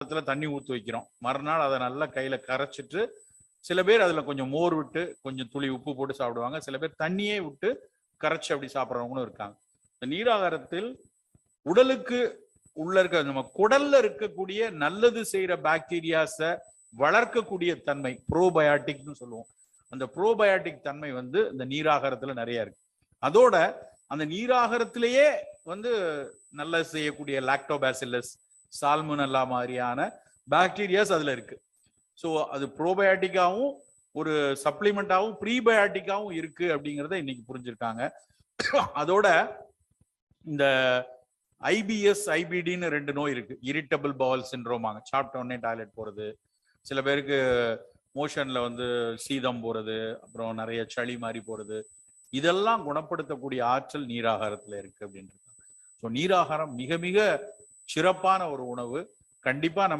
இடத்துல தண்ணி ஊற்றி வைக்கிறோம். மறுநாள் அதை நல்லா கையில கரைச்சிட்டு சில பேர் அதுல கொஞ்சம் மோர் விட்டு கொஞ்சம் துளி உப்பு போட்டு சாப்பிடுவாங்க. சில பேர் தண்ணியே விட்டு கரைச்சி அப்படி சாப்பிட்றவங்களும் இருக்காங்க. இந்த நீராகாரத்தில் உடலுக்கு உள்ள இருக்க நம்ம குடல்ல இருக்கக்கூடிய நல்லது செய்யற பாக்டீரியாஸை வளர்க்கக்கூடிய தன்மை ப்ரோபயாட்டிக்னு சொல்லுவோம். அந்த ப்ரோபயாட்டிக் தன்மை வந்து இந்த நீராகாரத்துல நிறைய இருக்கு. அதோட அந்த நீராகாரத்திலேயே வந்து நல்லது செய்யக்கூடிய லாக்டோபாசில்லஸ் சால்முனல்லா மாதிரியான பாக்டீரியாஸ் அதுல இருக்கு. ஸோ அது ப்ரோபயாட்டிக்காவும் ஒரு சப்ளிமெண்ட்டாகவும் ப்ரீபயாட்டிக்காவும் இருக்கு அப்படிங்கிறத இன்னைக்கு புரிஞ்சிருக்காங்க. அதோட இந்த ஐபிஎஸ் ஐபிடின்னு ரெண்டு நோய் இருக்கு. இரிட்டபிள் பவல் சின்ரோமாங்க சாப்பிட்ட உடனே டாய்லெட் போறது. சில பேருக்கு மோஷன்ல வந்து சீதம் போறது அப்புறம் நிறைய சளி மாதிரி போறது. இதெல்லாம் குணப்படுத்தக்கூடிய ஆற்றல் நீராகாரத்துல இருக்கு அப்படின்ட்டு ஸோ நீராகாரம் மிக மிக சிறப்பான ஒரு உணவு. கண்டிப்பா நம்ம